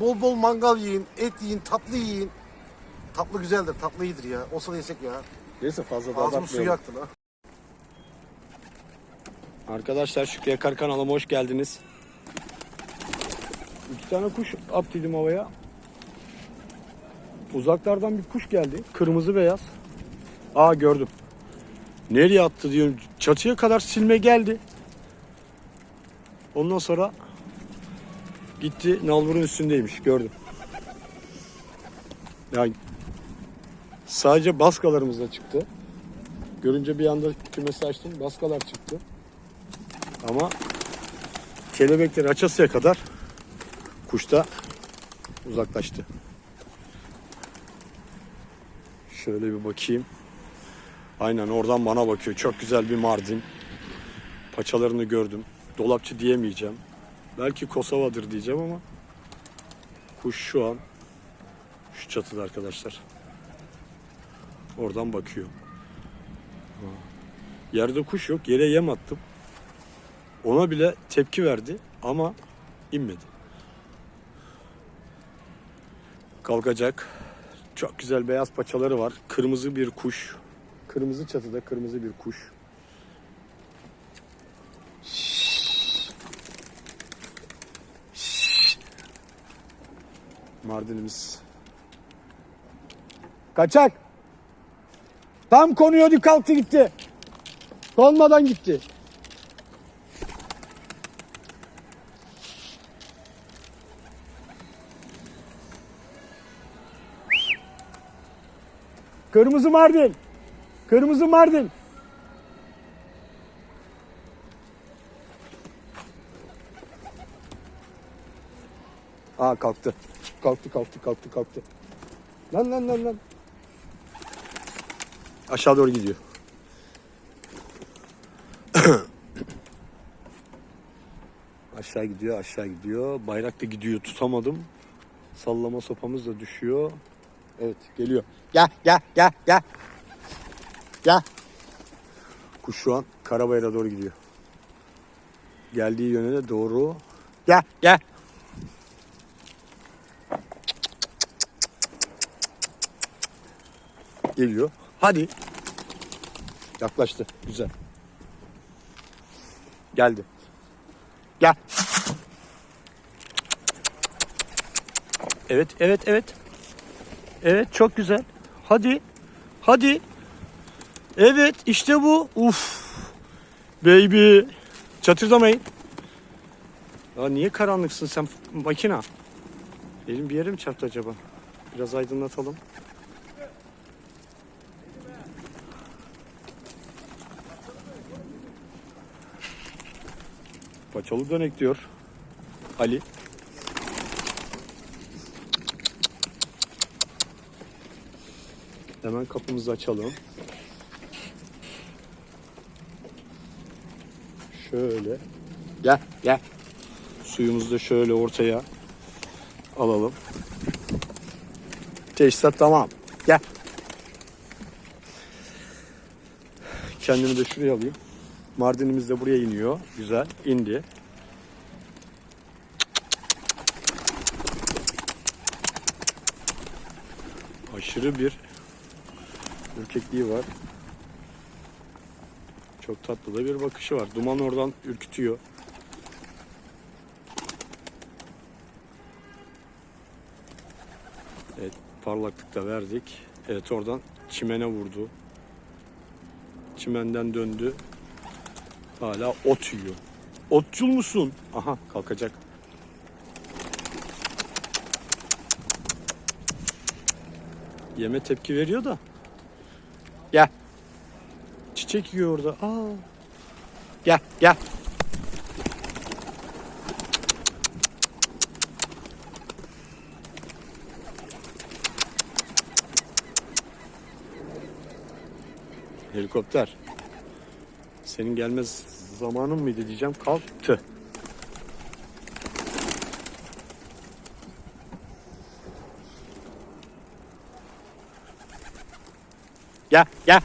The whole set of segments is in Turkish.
Bol bol mangal yiyin, et yiyin, tatlı yiyin. Tatlı güzeldir, tatlı iyidir ya. Olsa da yesek ya. Neyse fazla da Ağzımın suyu abartmayalım. yaktı lan. Arkadaşlar Şükrü Yakar kanalıma hoş geldiniz. İki tane kuş attıydım havaya. Uzaklardan bir kuş geldi. Kırmızı beyaz. Aa gördüm. Nereye attı diyorum. Çatıya kadar silme geldi. Ondan sonra gitti nalburun üstündeymiş. Gördüm. Yani sadece baskalarımızla çıktı. Görünce bir anda kümesi açtım. Baskalar çıktı. Ama kelebekleri açasıya kadar kuş da uzaklaştı. Şöyle bir bakayım. Aynen oradan bana bakıyor. Çok güzel bir mardin. Paçalarını gördüm. Dolapçı diyemeyeceğim. Belki Kosova'dır diyeceğim ama kuş şu an şu çatıda arkadaşlar. Oradan bakıyor. Yerde kuş yok. Yere yem attım. Ona bile tepki verdi ama inmedi. Kalkacak. Çok güzel beyaz paçaları var. Kırmızı bir kuş. Kırmızı çatıda kırmızı bir kuş. Mardinimiz. Kaçak. Tam konuyordu kalktı gitti. Konmadan gitti. Kırmızı Mardin. Kırmızı Mardin. Aa kalktı. Kalktı kalktı kalktı kalktı. Lan lan lan lan. Aşağı doğru gidiyor. aşağı gidiyor aşağı gidiyor. Bayrak da gidiyor tutamadım. Sallama sopamız da düşüyor. Evet geliyor. Gel gel gel gel. Gel. Kuş şu an Karabayır'a doğru gidiyor. Geldiği yöne de doğru. Gel gel. Geliyor. Hadi. Yaklaştı. Güzel. Geldi. Gel. Evet, evet, evet. Evet, çok güzel. Hadi. Hadi. Evet, işte bu. Uf. Baby. Çatırdamayın. Ya niye karanlıksın sen makina? Elim bir yere mi çarptı acaba? Biraz aydınlatalım. Paçalı dönek diyor. Ali. Hemen kapımızı açalım. Şöyle. Gel gel. Suyumuzu da şöyle ortaya alalım. Teçhizat tamam. Gel. Kendimi de şuraya alayım. Mardinimiz de buraya iniyor. Güzel. indi. Aşırı bir ürkekliği var. Çok tatlı da bir bakışı var. Duman oradan ürkütüyor. Evet, parlaklık da verdik. Evet, oradan çimene vurdu. Çimenden döndü. Hala ot yiyor. Otçul musun? Aha kalkacak. Yeme tepki veriyor da. Gel. Çiçek yiyor orada. Aa. Gel gel. Helikopter. Senin gelmez zamanın mıydı diyeceğim. Kalktı. Gel gel.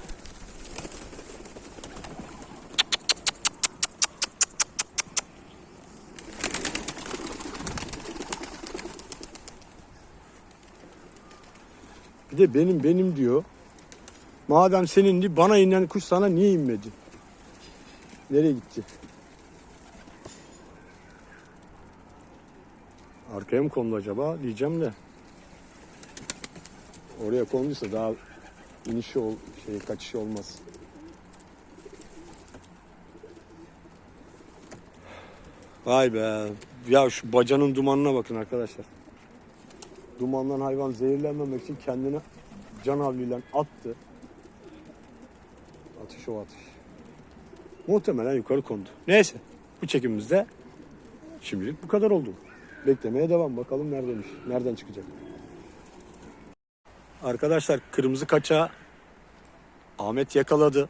Bir de benim benim diyor. Madem senindi bana inen kuş sana niye inmedi? Nereye gitti? Arkaya mı kondu acaba diyeceğim de. Oraya konduysa daha inişi ol, şey kaçışı olmaz. Vay be. Ya şu bacanın dumanına bakın arkadaşlar. Dumandan hayvan zehirlenmemek için kendine can havliyle attı. Atış o atış. Muhtemelen yukarı kondu. Neyse. Bu çekimimizde şimdilik bu kadar oldu. Beklemeye devam. Bakalım neredeymiş. Nereden çıkacak. Arkadaşlar kırmızı kaça Ahmet yakaladı.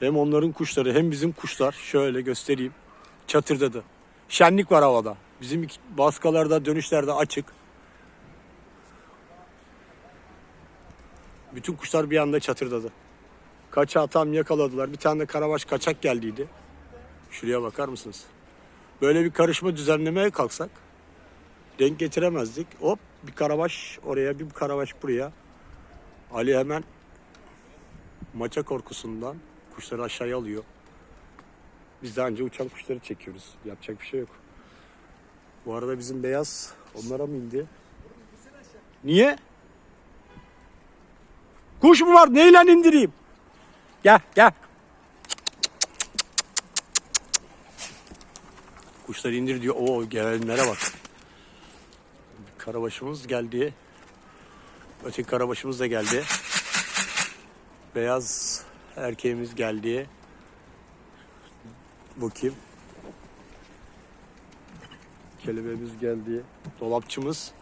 Hem onların kuşları hem bizim kuşlar şöyle göstereyim. Çatırdadı. Şenlik var havada. Bizim baskalarda dönüşlerde açık. Bütün kuşlar bir anda çatırdadı. Kaça tam yakaladılar. Bir tane de karabaş kaçak geldiydi. Şuraya bakar mısınız? Böyle bir karışma düzenlemeye kalksak denk getiremezdik. Hop bir karabaş oraya bir karabaş buraya. Ali hemen maça korkusundan kuşları aşağıya alıyor. Biz daha önce uçan kuşları çekiyoruz. Yapacak bir şey yok. Bu arada bizim beyaz onlara mı indi? Niye? Kuş mu var? Neyle indireyim? Gel gel. Kuşları indir diyor. Oo gelenlere bak. Karabaşımız geldi. Öteki karabaşımız da geldi. Beyaz erkeğimiz geldi. Bu kim? Kelebeğimiz geldi. Dolapçımız.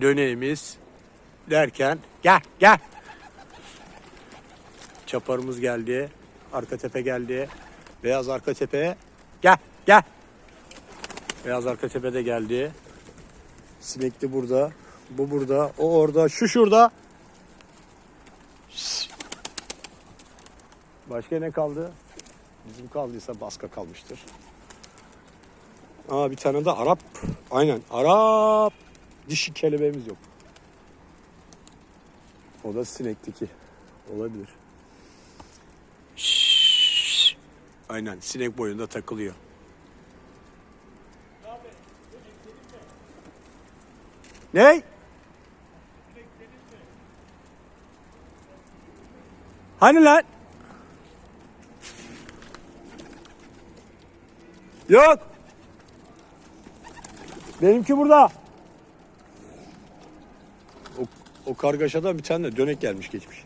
Döneğimiz. Derken gel gel. Çaparımız geldi. Arka tepe geldi. Beyaz arka tepe. Gel gel. Beyaz arka tepe de geldi. Sinekli burada. Bu burada. O orada. Şu şurada. Başka ne kaldı? Bizim kaldıysa baska kalmıştır. Aa bir tane de Arap. Aynen Arap. Dişi kelebeğimiz yok. O da sinekteki. Olabilir. Aynen sinek boyunda takılıyor. Ne? Hani lan? Yok. Benimki burada. O, o kargaşadan bir tane de dönek gelmiş geçmiş.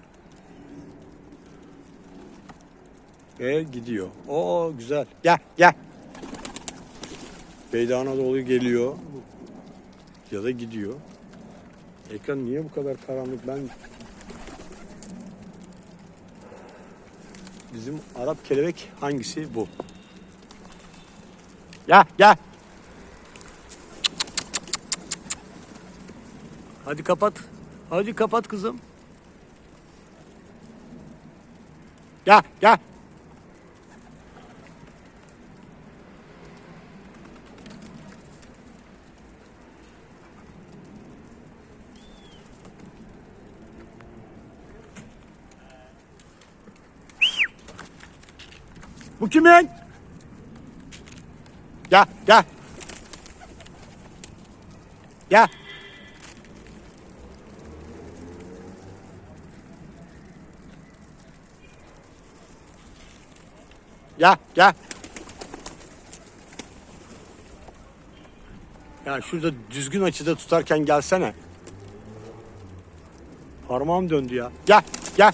E gidiyor. Oo güzel. Gel gel. Beyda Anadolu geliyor. Ya da gidiyor. Ekran niye bu kadar karanlık? Ben Bizim Arap kelebek hangisi bu? Gel gel. Hadi kapat. Hadi kapat kızım. Gel gel. Bu kimin? Gel gel. Gel. Gel gel. Ya şurada düzgün açıda tutarken gelsene. Parmağım döndü ya. Gel gel.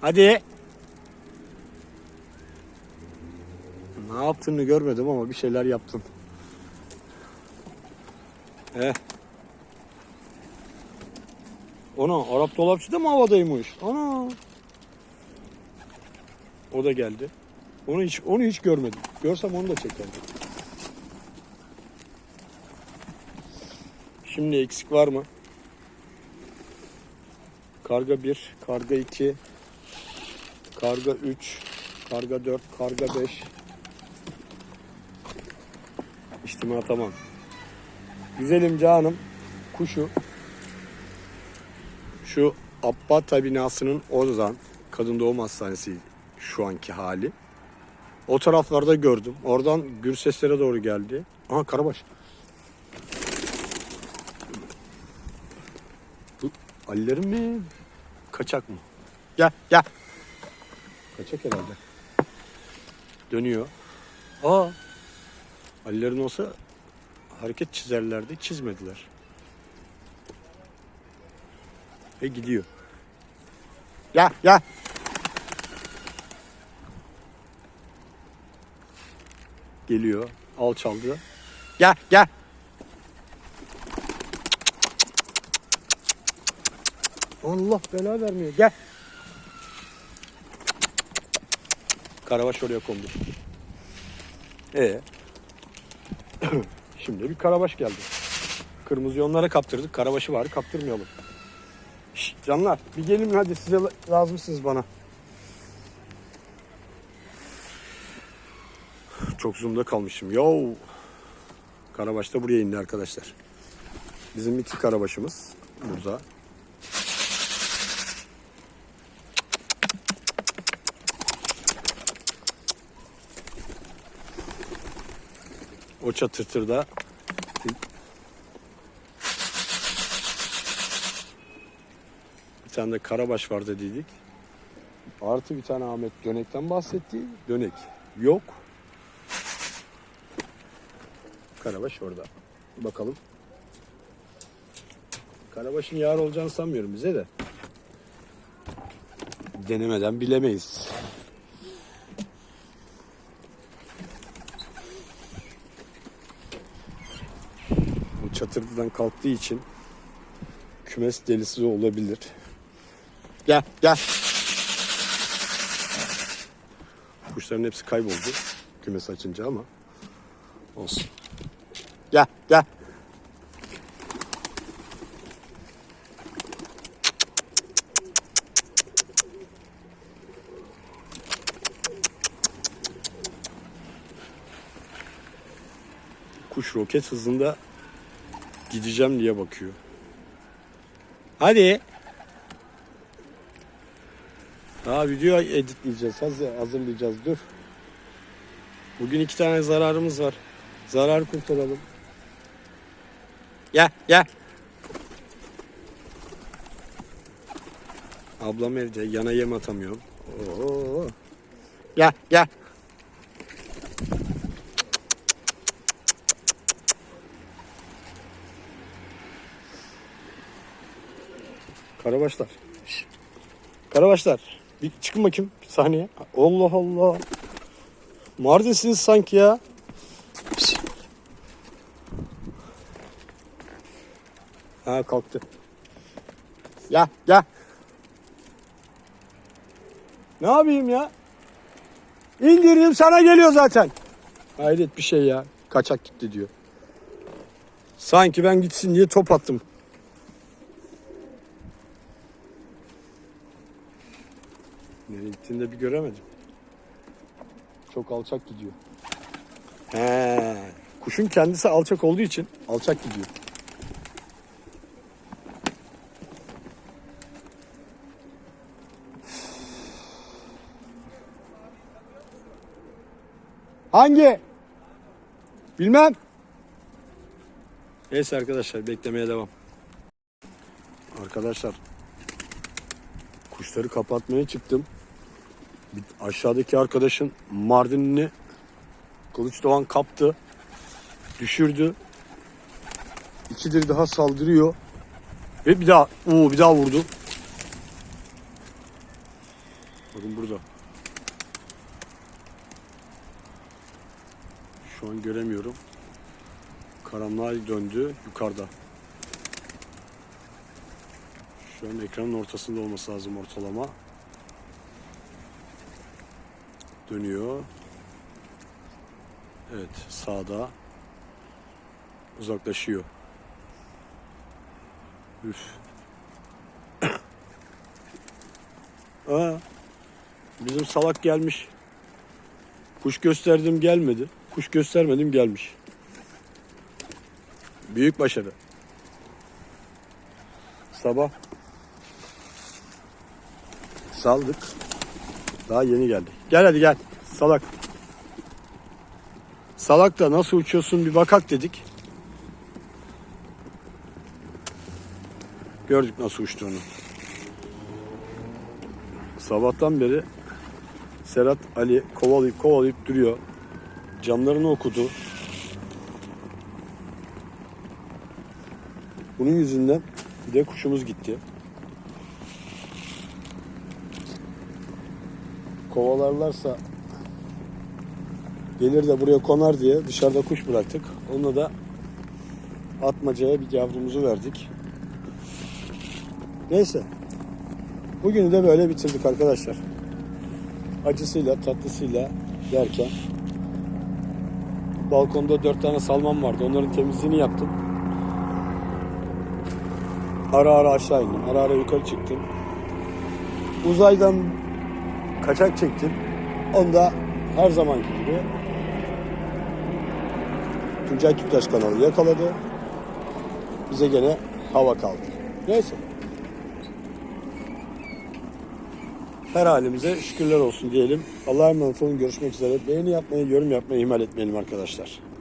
Hadi. Ne yaptığını görmedim ama bir şeyler yaptın. Eh. Ona Arap dolapçı da mı havadaymış? Ana. O da geldi. Onu hiç onu hiç görmedim. Görsem onu da çekerdim. Şimdi eksik var mı? Karga 1, karga 2, karga 3, karga 4, karga 5. İçtima tamam. Güzelim canım kuşu şu Abbata binasının oradan kadın doğum hastanesi şu anki hali. O taraflarda gördüm. Oradan gür seslere doğru geldi. Aha karabaş. Bu Alilerin mi? Kaçak mı? Gel gel. Kaçak herhalde. Dönüyor. Aa. Alilerin olsa hareket çizerlerdi. Çizmediler. Ve gidiyor. Ya ya. Geliyor. Alçaldı. Gel gel. Allah bela vermiyor. Gel. Karabaş oraya kondu. Ee. Şimdi bir karabaş geldi. Kırmızı onlara kaptırdık. Karabaşı var kaptırmayalım. Şşt, canlar bir gelin hadi size la- lazımsınız bana. Çok zoom'da kalmışım. Yo. Karabaş da buraya indi arkadaşlar. Bizim iki karabaşımız burada. O çatırtırda bir tane de karabaş var dediydik. Artı bir tane Ahmet dönekten bahsetti. Dönek yok. Karabaş orada. Bakalım. Karabaş'ın yar olacağını sanmıyorum bize de. Denemeden bilemeyiz. Bu çatırdıdan kalktığı için kümes delisi olabilir. Gel gel. Kuşların hepsi kayboldu kümes açınca ama olsun. Gel gel. Kuş roket hızında gideceğim diye bakıyor. Hadi. Ha video editleyeceğiz. Hazır, hazırlayacağız. Dur. Bugün iki tane zararımız var. Zarar kurtaralım. Gel gel. Ablam evde yana yem atamıyorum. Oo. Gel gel. Karabaşlar. Karabaşlar. Bir çıkın bakayım bir saniye. Allah Allah. Mardin'siniz sanki ya. Ha kalktı. Ya ya. Ne yapayım ya? İndirdim sana geliyor zaten. Hayret bir şey ya. Kaçak gitti diyor. Sanki ben gitsin diye top attım. Nereye gittiğini de bir göremedim. Çok alçak gidiyor. He, kuşun kendisi alçak olduğu için alçak gidiyor. Hangi? Bilmem. Neyse arkadaşlar beklemeye devam. Arkadaşlar kuşları kapatmaya çıktım. Bir aşağıdaki arkadaşın Mardin'ini Kılıç Doğan kaptı. Düşürdü. İkidir daha saldırıyor. Ve bir daha, oo bir daha vurdu. Bakın burada. Şu an göremiyorum. Karanlığa döndü yukarıda. Şu an ekranın ortasında olması lazım ortalama. Dönüyor. Evet sağda. Uzaklaşıyor. Üf. Aa, bizim salak gelmiş. Kuş gösterdim gelmedi. Kuş göstermedim gelmiş. Büyük başarı. Sabah saldık. Daha yeni geldi. Gel hadi gel. Salak. Salak da nasıl uçuyorsun bir bakak dedik. Gördük nasıl uçtuğunu. Sabahtan beri Serhat Ali kovalayıp kovalayıp duruyor. Camlarını okudu. Bunun yüzünden bir de kuşumuz gitti. Kovalarlarsa gelir de buraya konar diye dışarıda kuş bıraktık. Onunla da atmacaya bir yavrumuzu verdik. Neyse. Bugünü de böyle bitirdik arkadaşlar. Acısıyla tatlısıyla derken balkonda dört tane salmam vardı. Onların temizliğini yaptım. Ara ara aşağı indim. Ara ara yukarı çıktım. Uzaydan kaçak çektim. Onda her zamanki gibi Tuncay Tüptaş kanalı yakaladı. Bize gene hava kaldı. Neyse. Her halimize şükürler olsun diyelim. Allah'a emanet olun. Görüşmek üzere. Beğeni yapmayı, yorum yapmayı ihmal etmeyelim arkadaşlar.